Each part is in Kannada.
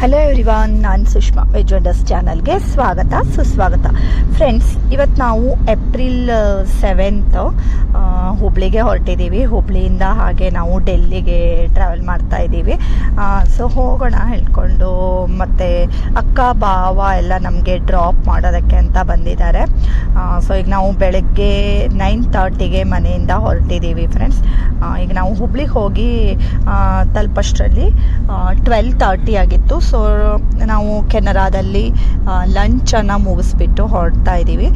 ಹಲೋ ಎವ್ರಿವಾನ್ ನಾನು ಸುಷ್ಮಾ ವೆಜ್ ವಂಡರ್ಸ್ ಚಾನಲ್ಗೆ ಸ್ವಾಗತ, ಸುಸ್ವಾಗತ. ಫ್ರೆಂಡ್ಸ್ ಇವತ್ತು ನಾವು ಏಪ್ರಿಲ್ ಸೆವೆಂತ್ ಹುಬ್ಳಿಗೆ ಹೊರಟಿದ್ದೀವಿ. ಹುಬ್ಳಿಯಿಂದ ಹಾಗೆ ನಾವು ಡೆಲ್ಲಿಗೆ ಟ್ರಾವೆಲ್ ಮಾಡ್ತಾ ಇದ್ದೀವಿ. ಸೊ ಹೋಗೋಣ ಹೇಳ್ಕೊಂಡು ಮತ್ತು ಅಕ್ಕ, ಭಾವ ಎಲ್ಲ ನಮಗೆ ಡ್ರಾಪ್ ಮಾಡೋದಕ್ಕೆ ಅಂತ ಬಂದಿದ್ದಾರೆ. ಸೊ ಈಗ ನಾವು ಬೆಳಗ್ಗೆ ನೈನ್ ತರ್ಟಿಗೆ ಮನೆಯಿಂದ ಹೊರಟಿದ್ದೀವಿ ಫ್ರೆಂಡ್ಸ್ ಈಗ ನಾವು ಹುಬ್ಳಿಗೆ ಹೋಗಿ ತಲುಪಷ್ಟರಲ್ಲಿ ಟ್ವೆಲ್ ತರ್ಟಿ ಆಗಿತ್ತು. ಸೊ ನಾವು ಕೆನರಾದಲ್ಲಿ ಲಂಚನ್ನು ಮುಗಿಸ್ಬಿಟ್ಟು ಹೊರಡ್ತಾ ಇದ್ದೀವಿ.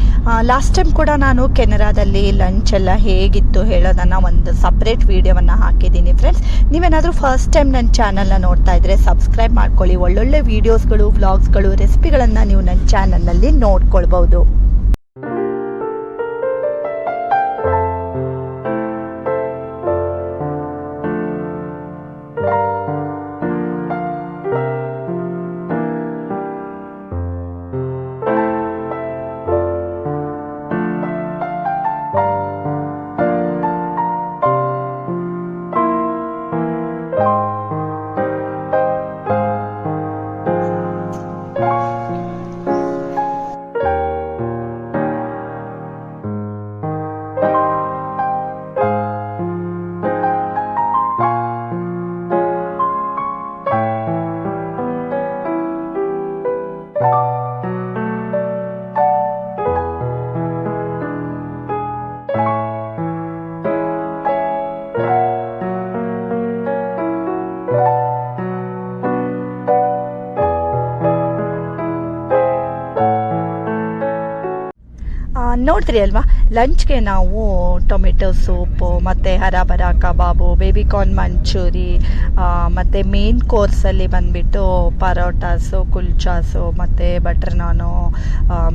ಲಾಸ್ಟ್ ಟೈಮ್ ಕೂಡ ನಾನು ಕೆನರಾದಲ್ಲಿ ಲಂಚ್ ಎಲ್ಲ ಹೇಗಿತ್ತು ಹೇಳೋದನ್ನು ಒಂದು ಸಪ್ರೇಟ್ ವೀಡಿಯೋವನ್ನು ಹಾಕಿದ್ದೀನಿ ಫ್ರೆಂಡ್ಸ್ ನೀವೇನಾದರೂ ಫಸ್ಟ್ ಟೈಮ್ ನನ್ನ ಚಾನಲ್ನ ನೋಡ್ತಾ ಇದ್ದರೆ ಸಬ್ಸ್ಕ್ರೈಬ್ ಮಾಡ್ಕೊಳ್ಳಿ. ಒಳ್ಳೊಳ್ಳೆ ವೀಡಿಯೋಸ್ಗಳು ವ್ಲಾಗ್ಸ್ಗಳು ರೆಸಿಪಿಗಳನ್ನು ನೀವು ನನ್ನ ಚಾನಲ್ನಲ್ಲಿ ನೋಡ್ಕೊಳ್ಬೋದು ಆ, ನೋಡಿದ್ರಿ ಅಲ್ವಾ? ಲಂಚ್ಗೆ ನಾವು ಟೊಮೆಟೊ ಸೂಪು ಮತ್ತು ಹರಾಬರ ಕಬಾಬು ಬೇಬಿಕಾರ್ನ್ ಮಂಚೂರಿ ಮತ್ತು ಮೇನ್ ಕೋರ್ಸಲ್ಲಿ ಬಂದುಬಿಟ್ಟು ಪರೋಟಾಸು ಕುಲ್ಚಾಸು ಮತ್ತು ಬಟರ್ ನಾನು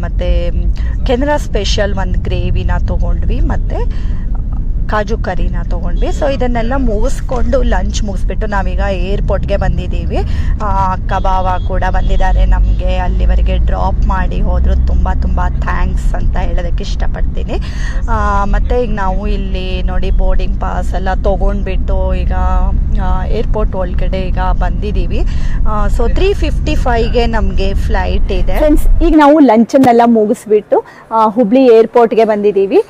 ಮತ್ತು ಕೆನರಾ ಸ್ಪೆಷಲ್ ಒಂದು ಗ್ರೇವಿನ ತೊಗೊಂಡ್ವಿ ಮತ್ತು ಕಾಜು ಕರಿನ ತೊಗೊಂಡ್ವಿ. ಸೊ ಇದನ್ನೆಲ್ಲ ಮುಗಿಸ್ಕೊಂಡು ಲಂಚ್ ಮುಗಿಸ್ಬಿಟ್ಟು ನಾವೀಗ ಏರ್ಪೋರ್ಟ್ಗೆ ಬಂದಿದ್ದೀವಿ. ಅಕ್ಕ ಬಾವ ಕೂಡ ಬಂದಿದ್ದಾರೆ ನಮಗೆ. ಅಲ್ಲಿವರೆಗೆ ಡ್ರಾಪ್ ಮಾಡಿ ಹೋದರು. ತುಂಬ ತುಂಬ ಥ್ಯಾಂಕ್ಸ್ ಅಂತ ಹೇಳೋದಕ್ಕೆ ಇಷ್ಟಪಡ್ತೀನಿ. ಮತ್ತು ಈಗ ನಾವು ಇಲ್ಲಿ ನೋಡಿ ಬೋರ್ಡಿಂಗ್ ಪಾಸ್ ಎಲ್ಲ ತೊಗೊಂಡ್ಬಿಟ್ಟು ಈಗ ಏರ್ಪೋರ್ಟ್ ಒಳಗಡೆ ಈಗ ಬಂದಿದ್ದೀವಿ. ಸೊ ತ್ರೀ ಫಿಫ್ಟಿ ಫೈವ್ಗೆ ನಮಗೆ ಫ್ಲೈಟ್ ಇದೆ. ಫ್ರೆಂಡ್ಸ್ ಈಗ ನಾವು ಲಂಚನ್ನೆಲ್ಲ ಮುಗಿಸ್ಬಿಟ್ಟು ಹುಬ್ಳಿ ಏರ್ಪೋರ್ಟ್ಗೆ ಬಂದಿದ್ದೀವಿ.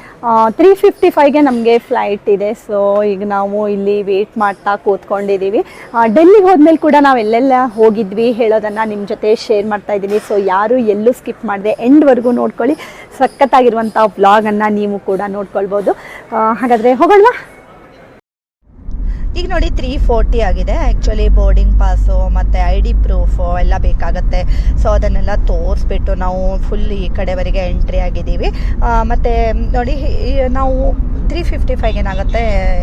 ತ್ರೀ ಫಿಫ್ಟಿ ಫೈವ್ಗೆ ನಮಗೆ ಫ್ಲೈಟ್ ಇದೆ. ಸೊ ಈಗ ನಾವು ಇಲ್ಲಿ ವೇಟ್ ಮಾಡ್ತಾ ಕೂತ್ಕೊಂಡಿದ್ದೀವಿ ಡೆಲ್ಲಿಗೆ ಹೋದ್ಮೇಲೆ ಕೂಡ ನಾವು ಎಲ್ಲೆಲ್ಲ ಹೋಗಿದ್ವಿ ಹೇಳೋದನ್ನು ನಿಮ್ಮ ಜೊತೆ ಶೇರ್ ಮಾಡ್ತಾ ಇದ್ದೀನಿ. ಸೊ ಯಾರು ಎಲ್ಲೂ ಸ್ಕಿಪ್ ಮಾಡಿದೆ ಎಂಡ್ವರೆಗೂ ನೋಡ್ಕೊಳ್ಳಿ. ಸಖತ್ತಾಗಿರುವಂಥ ವ್ಲಾಗನ್ನು ನೀವು ಕೂಡ ನೋಡ್ಕೊಳ್ಬೋದು. ಹಾಗಾದರೆ ಹೋಗೋಣವಾ ಈಗ ನೋಡಿ ತ್ರೀ ಫೋರ್ಟಿ ಆಗಿದೆ. ಆ್ಯಕ್ಚುಲಿ ಬೋರ್ಡಿಂಗ್ ಪಾಸು ಮತ್ತು ಐ ಡಿ ಪ್ರೂಫು ಎಲ್ಲ ಬೇಕಾಗುತ್ತೆ. ಸೊ ಅದನ್ನೆಲ್ಲ ತೋರಿಸ್ಬಿಟ್ಟು ನಾವು ಫುಲ್ ಈ ಕಡೆವರೆಗೆ ಎಂಟ್ರಿ ಆಗಿದ್ದೀವಿ. ಮತ್ತು ನೋಡಿ ನಾವು ತ್ರೀ ಫಿಫ್ಟಿ ಫೈವ್ ಏನಾಗುತ್ತೆ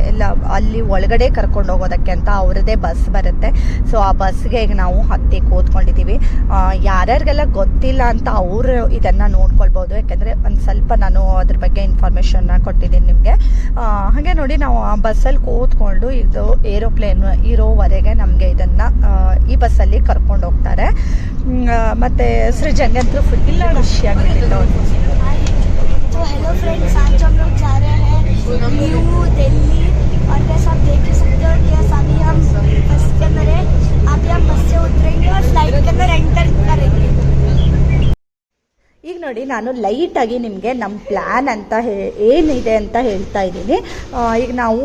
ಎಲ್ಲ ಅಲ್ಲಿ ಒಳಗಡೆ ಕರ್ಕೊಂಡು ಹೋಗೋದಕ್ಕೆ ಅಂತ ಅವ್ರದ್ದೇ ಬಸ್ ಬರುತ್ತೆ ಸೊ ಆ ಬಸ್ಗೆ ಈಗ ನಾವು ಹತ್ತಿ ಕೂತ್ಕೊಂಡಿದ್ದೀವಿ ಆ, ಯಾರ್ಯಾರಿಗೆಲ್ಲ ಗೊತ್ತಿಲ್ಲ ಅಂತ ಅವರು ಇದನ್ನು ನೋಡ್ಕೊಳ್ಬೋದು ಯಾಕೆಂದರೆ ಒಂದು ಸ್ವಲ್ಪ ನಾನು ಅದ್ರ ಬಗ್ಗೆ ಇನ್ಫಾರ್ಮೇಷನ್ನ ಕೊಟ್ಟಿದ್ದೀನಿ ನಿಮಗೆ ಹಾಗೆ ನೋಡಿ ನಾವು ಆ ಬಸ್ಸಲ್ಲಿ ಕೂತ್ಕೊಂಡು ಇದು ಏರೋಪ್ಲೇನ್ ಇರೋವರೆಗೆ ನಮಗೆ ಇದನ್ನು ಈ ಬಸ್ಸಲ್ಲಿ ಕರ್ಕೊಂಡು ಹೋಗ್ತಾರೆ ಹ್ಮ್, ಆ, ಮತ್ತೆ ಸೃಜನ್ ಅಂತೂ ಫುಲ್ ಖುಷಿಯಾಗಿತ್ತು तो हेलो फ्रेंड्स आज हम लोग जा रहे हैं न्यू दिल्ली और वैसे आप देख ही सकते हो कि अभी हम बस के अंदर है अभी हम बस से उतरेंगे और फ्लाइट के अंदर एंटर करेंगे ಈಗ ನೋಡಿ ನಾನು ಲೈಟಾಗಿ ನಿಮಗೆ ನಮ್ಮ ಪ್ಲ್ಯಾನ್ ಅಂತ ಹೇ ಏನಿದೆ ಅಂತ ಹೇಳ್ತಾ ಇದ್ದೀನಿ ಆ, ಈಗ ನಾವು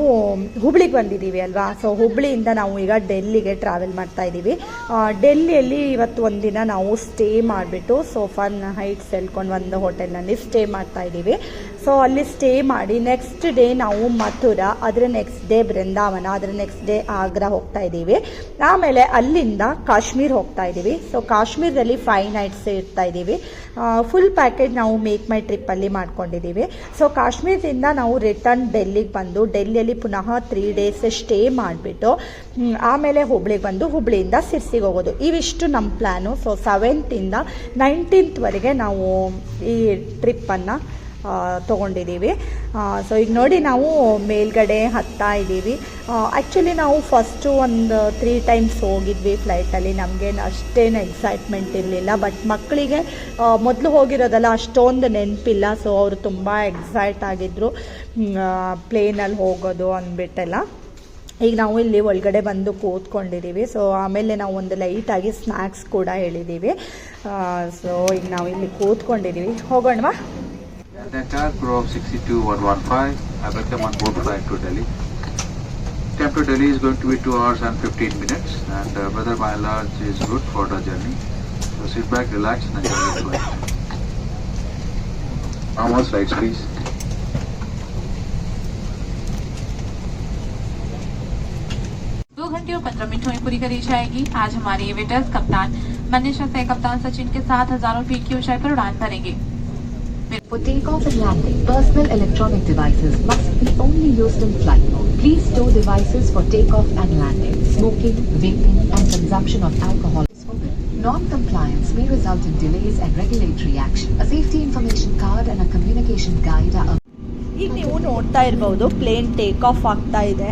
ಹುಬ್ಳಿಗೆ ಬಂದಿದ್ದೀವಿ ಅಲ್ವಾ ಸೊ ಹುಬ್ಳಿಯಿಂದ ನಾವು ಈಗ ಡೆಲ್ಲಿಗೆ ಟ್ರಾವೆಲ್ ಮಾಡ್ತಾ ಇದ್ದೀವಿ ಆ, ಡೆಲ್ಲಿಯಲ್ಲಿ ಇವತ್ತು ಒಂದಿನ ನಾವು ಸ್ಟೇ ಮಾಡಿಬಿಟ್ಟು ಸೋಫಾನ್ ಹೈಟ್ಸ್ ಹೇಳ್ಕೊಂಡು ಒಂದು ಹೋಟೆಲ್ನಲ್ಲಿ ಸ್ಟೇ ಮಾಡ್ತಾ ಇದ್ದೀವಿ ಸೊ ಅಲ್ಲಿ ಸ್ಟೇ ಮಾಡಿ. ನೆಕ್ಸ್ಟ್ ಡೇ ನಾವು ಮಥುರಾ ಅದರ ನೆಕ್ಸ್ಟ್ ಡೇ ಬೃಂದಾವನ ಅದರ ನೆಕ್ಸ್ಟ್ ಡೇ ಆಗ್ರಾ ಹೋಗ್ತಾ ಇದ್ದೀವಿ. ಆಮೇಲೆ ಅಲ್ಲಿಂದ ಕಾಶ್ಮೀರ್ ಹೋಗ್ತಾ ಇದ್ದೀವಿ. ಸೊ ಕಾಶ್ಮೀರದಲ್ಲಿ ಫೈವ್ ನೈಟ್ಸ್ ಇರ್ತಾ ಇದ್ದೀವಿ. ಫುಲ್ ಪ್ಯಾಕೇಜ್ ನಾವು ಮೇಕ್ ಮೈ ಟ್ರಿಪ್ಪಲ್ಲಿ ಮಾಡ್ಕೊಂಡಿದ್ದೀವಿ. ಸೊ ಕಾಶ್ಮೀರದಿಂದ ನಾವು ರಿಟರ್ನ್ ಡೆಲ್ಲಿಗೆ ಬಂದು ಡೆಲ್ಲಿಯಲ್ಲಿ ಪುನಃ ತ್ರೀ ಡೇಸ್ ಸ್ಟೇ ಮಾಡಿಬಿಟ್ಟು ಆಮೇಲೆ ಹುಬ್ಳಿಗೆ ಬಂದು ಹುಬ್ಳಿಯಿಂದ ಸಿರ್ಸಿಗೆ ಹೋಗೋದು. ಇವಿಷ್ಟು ನಮ್ಮ ಪ್ಲ್ಯಾನು ಸೊ ಸೆವೆಂತಿಂದ ನೈನ್ಟೀನ್ತ್ವರೆಗೆ ನಾವು ಈ ಟ್ರಿಪ್ಪನ್ನು ತೊಗೊಂಡಿದ್ದೀವಿ. ಸೊ ಈಗ ನೋಡಿ ನಾವು ಮೇಲ್ಗಡೆ ಹತ್ತಾ ಇದ್ದೀವಿ. ಆ್ಯಕ್ಚುಲಿ ನಾವು ಫಸ್ಟು ಒಂದು ತ್ರೀ ಟೈಮ್ಸ್ ಹೋಗಿದ್ವಿ ಫ್ಲೈಟಲ್ಲಿ ನಮಗೇನು ಅಷ್ಟೇನು ಎಕ್ಸೈಟ್ಮೆಂಟ್ ಇರಲಿಲ್ಲ. ಬಟ್ ಮಕ್ಕಳಿಗೆ ಮೊದಲು ಹೋಗಿರೋದಲ್ಲ ಅಷ್ಟೊಂದು ನೆನಪಿಲ್ಲ. ಸೊ ಅವರು ತುಂಬ ಎಕ್ಸೈಟ್ ಆಗಿದ್ದರು ಪ್ಲೇನಲ್ಲಿ ಹೋಗೋದು ಅಂದ್ಬಿಟ್ಟೆಲ್ಲ. ಈಗ ನಾವು ಇಲ್ಲಿ ಒಳಗಡೆ ಬಂದು ಕೂತ್ಕೊಂಡಿದ್ದೀವಿ. ಸೊ ಆಮೇಲೆ ನಾವು ಒಂದು ಲೈಟಾಗಿ ಸ್ನ್ಯಾಕ್ಸ್ ಕೂಡ ಹೇಳಿದ್ದೀವಿ. ಸೊ ಈಗ ನಾವು ಇಲ್ಲಿ ಕೂತ್ಕೊಂಡಿದ್ದೀವಿ. ಹೋಗೋಣವಾ? Crew of 62115, I welcome on board flight to Delhi. Time to Delhi is going to be 2 hours and 15 minutes and uh, weather by and large is good for the journey. So sit back, relax and enjoy the flight. Normal slides please. घंटे और पंद्रह मिनटों में पूरी करी जाएगी आज हमारे एविटर्स कप्तान मनीषा सह कप्तान सचिन के साथ हज़ारों फीट की ऊंचाई पर उड़ान भरेंगे For takeoff and landing, personal electronic devices must be only used in flight. Please stow devices for takeoff and landing. Smoking, vaping, and consumption of alcohol is forbidden. Non-compliance may result in delays and regulatory action. A safety information card and a communication guide are ಈಗ ನೀವು ನೋಡ್ತಾ ಇರ್ಬೋದು ಪ್ಲೇನ್ ಟೇಕ್ ಆಫ್ ಆಗ್ತಾ ಇದೆ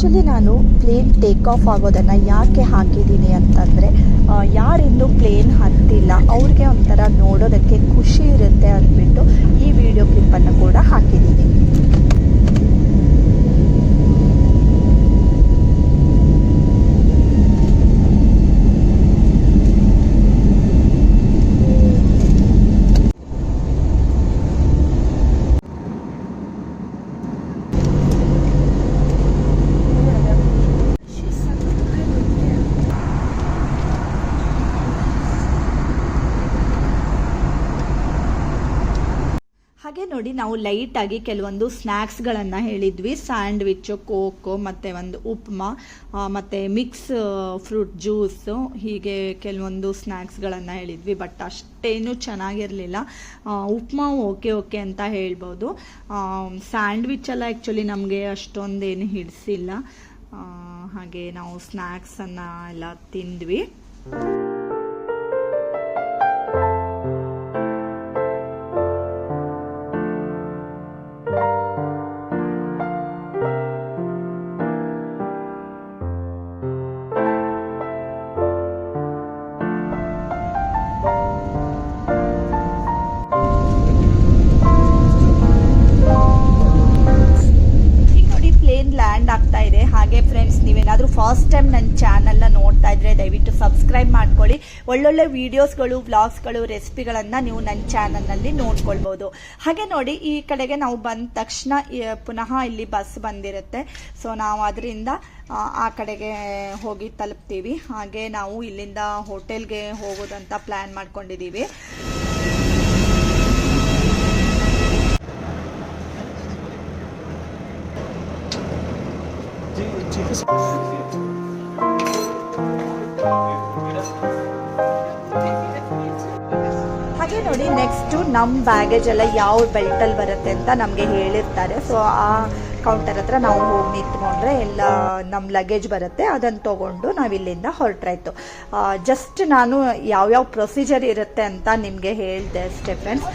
ಆ್ಯಕ್ಚುಲಿ ನಾನು ಪ್ಲೇನ್ ಟೇಕ್ ಆಫ್ ಆಗೋದನ್ನು ಯಾಕೆ ಹಾಕಿದ್ದೀನಿ ಅಂತಂದರೆ ಯಾರಿಂದು ಪ್ಲೇನ್ ಹತ್ತಿಲ್ಲ, ಅವ್ರಿಗೆ ಒಂಥರ ನೋಡೋದಕ್ಕೆ ಖುಷಿ ಇರುತ್ತೆ ಅಂದ್ಬಿಟ್ಟು ಈ ವಿಡಿಯೋ ಕ್ಲಿಪ್ಪನ್ನು ಕೂಡ ಹಾಕಿದ್ದೀನಿ. ಹಾಗೆ ನೋಡಿ ನಾವು ಲೈಟಾಗಿ ಕೆಲವೊಂದು ಸ್ನ್ಯಾಕ್ಸ್ಗಳನ್ನು ಹೇಳಿದ್ವಿ. ಸ್ಯಾಂಡ್ವಿಚ್ಚು ಕೋಕೋ ಮತ್ತು ಒಂದು ಉಪ್ಮಾ ಮತ್ತು ಮಿಕ್ಸ್ ಫ್ರೂಟ್ ಜ್ಯೂಸು ಹೀಗೆ ಕೆಲವೊಂದು ಸ್ನ್ಯಾಕ್ಸ್ಗಳನ್ನು ಹೇಳಿದ್ವಿ. ಬಟ್ ಅಷ್ಟೇನು ಚೆನ್ನಾಗಿರಲಿಲ್ಲ. ಉಪ್ಮಾ ಓಕೆ ಓಕೆ ಅಂತ ಹೇಳ್ಬೋದು. ಸ್ಯಾಂಡ್ವಿಚ್ ಎಲ್ಲ ಆ್ಯಕ್ಚುಲಿ ನಮಗೆ ಅಷ್ಟೊಂದೇನು ಹಿಡಿಸಿಲ್ಲ. ಹಾಗೆ ನಾವು ಸ್ನ್ಯಾಕ್ಸನ್ನು ಎಲ್ಲ ತಿಂದ್ವಿ. ಸಬ್ಸ್ಕ್ರೈಬ್ ಮಾಡ್ಕೊಳ್ಳಿ. ಒಳ್ಳೊಳ್ಳೆ ವಿಡಿಯೋಸ್ಗಳು ವ್ಲಾಗ್ಸ್ಗಳು ರೆಸಿಪಿಗಳನ್ನು ನೀವು ನನ್ನ ಚಾನಲ್ನಲ್ಲಿ ನೋಡ್ಕೊಳ್ಬೋದು. ಹಾಗೆ ನೋಡಿ, ಈ ಕಡೆಗೆ ನಾವು ಬಂದ ತಕ್ಷಣ ಪುನಃ ಇಲ್ಲಿ ಬಸ್ ಬಂದಿರುತ್ತೆ. ಸೊ ನಾವು ಅದರಿಂದ, ಆ ಕಡೆಗೆ ಹೋಗಿ ತಲುಪ್ತೀವಿ. ಹಾಗೆ ನಾವು ಇಲ್ಲಿಂದ ಹೋಟೆಲ್ಗೆ ಹೋಗೋದಂತ ಪ್ಲ್ಯಾನ್ ಮಾಡ್ಕೊಂಡಿದ್ದೀವಿ. ಹಾಗೆ ನೆಕ್ಸ್ಟು ನಮ್ಮ ಬ್ಯಾಗೇಜ್ ಎಲ್ಲ ಯಾವ ಬೆಲ್ಟಲ್ಲಿ ಬರುತ್ತೆ ಅಂತ ನಮಗೆ ಹೇಳಿರ್ತಾರೆ. ಸೊ ಆ ಕೌಂಟರ್ ಹತ್ರ ನಾವು ಹೋಗಿ ನಿಂತ್ಕೊಂಡ್ರೆ ಎಲ್ಲ ನಮ್ಮ ಲಗೇಜ್ ಬರುತ್ತೆ. ಅದನ್ನು ತೊಗೊಂಡು ನಾವು ಇಲ್ಲಿಂದ ಹೊರಟ್ರಾಯ್ತು. ಜಸ್ಟ್ ನಾನು ಯಾವ್ಯಾವ ಪ್ರೊಸೀಜರ್ ಇರುತ್ತೆ ಅಂತ ನಿಮಗೆ ಹೇಳಿದೆ ಅಷ್ಟೇ ಫ್ರೆಂಡ್ಸ್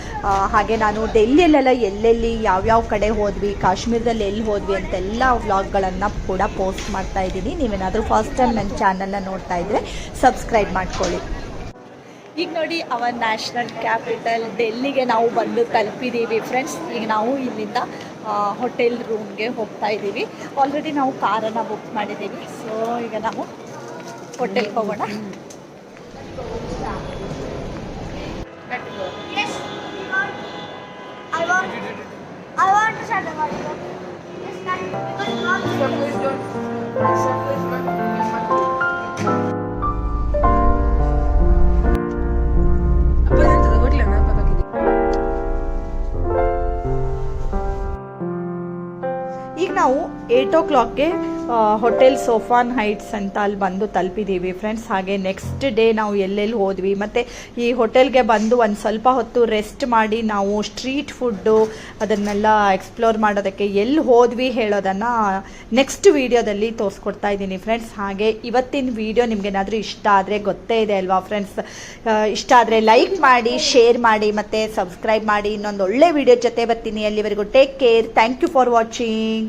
ಹಾಗೆ ನಾನು ಡೆಲ್ಲಿಯಲ್ಲೆಲ್ಲ ಎಲ್ಲೆಲ್ಲಿ ಯಾವ್ಯಾವ ಕಡೆ ಹೋದ್ವಿ, ಕಾಶ್ಮೀರದಲ್ಲಿ ಎಲ್ಲಿ ಹೋದ್ವಿ ಅಂತೆಲ್ಲ ವ್ಲಾಗ್ಗಳನ್ನು ಕೂಡ ಪೋಸ್ಟ್ ಮಾಡ್ತಾ ಇದ್ದೀನಿ. ನೀವೇನಾದರೂ ಫಸ್ಟ್ ಟೈಮ್ ನನ್ನ ಚಾನಲ್ನ ನೋಡ್ತಾ ಇದ್ದರೆ ಸಬ್ಸ್ಕ್ರೈಬ್ ಮಾಡ್ಕೊಳ್ಳಿ. ಈಗ ನೋಡಿ ಅವರ್ ನ್ಯಾಷನಲ್ ಕ್ಯಾಪಿಟಲ್ ಡೆಲ್ಲಿಗೆ ನಾವು ಬಂದು ತಲುಪಿದ್ದೀವಿ ಫ್ರೆಂಡ್ಸ್ ಈಗ ನಾವು ಇಲ್ಲಿಂದ ಹೋಟೆಲ್ ರೂಮ್ಗೆ ಹೋಗ್ತಾ ಇದ್ದೀವಿ ಆಲ್ರೆಡಿ ನಾವು ಕಾರನ್ನು ಬುಕ್ ಮಾಡಿದ್ದೀವಿ ಸೊ ಈಗ ನಾವು ಹೋಟೆಲ್ಗೆ ಹೋಗೋಣ. Yes, I want. I want to eight ಓ ಕ್ಲಾಕ್ಗೆ ಹೋಟೆಲ್ ಸೋಫಾನ್ ಹೈಟ್ಸ್ ಅಂತ ಅಲ್ಲಿ ಬಂದು ತಲುಪಿದ್ದೀವಿ ಫ್ರೆಂಡ್ಸ್. ಹಾಗೆ ನೆಕ್ಸ್ಟ್ ಡೇ ನಾವು ಎಲ್ಲೆಲ್ಲಿ ಹೋದ್ವಿ, ಮತ್ತು ಈ ಹೋಟೆಲ್ಗೆ ಬಂದು ಒಂದು ಸ್ವಲ್ಪ ಹೊತ್ತು ರೆಸ್ಟ್ ಮಾಡಿ ನಾವು ಸ್ಟ್ರೀಟ್ ಫುಡ್ಡು ಅದನ್ನೆಲ್ಲ ಎಕ್ಸ್ಪ್ಲೋರ್ ಮಾಡೋದಕ್ಕೆ ಎಲ್ಲಿ ಹೋದ್ವಿ ಹೇಳೋದನ್ನು ನೆಕ್ಸ್ಟ್ ವೀಡಿಯೋದಲ್ಲಿ ತೋರಿಸ್ಕೊಡ್ತಾ ಇದ್ದೀನಿ ಫ್ರೆಂಡ್ಸ್. ಹಾಗೆ ಇವತ್ತಿನ ವೀಡಿಯೋ ನಿಮಗೇನಾದರೂ ಇಷ್ಟ ಆದರೆ ಗೊತ್ತೇ ಇದೆ ಅಲ್ವಾ ಫ್ರೆಂಡ್ಸ್? ಇಷ್ಟ ಆದರೆ ಲೈಕ್ ಮಾಡಿ, ಶೇರ್ ಮಾಡಿ, ಮತ್ತು ಸಬ್ಸ್ಕ್ರೈಬ್ ಮಾಡಿ. ಇನ್ನೊಂದು ಒಳ್ಳೆ ವೀಡಿಯೋ ಜೊತೆ ಬರ್ತೀನಿ. ಅಲ್ಲಿವರೆಗೂ take care. Thank you for watching.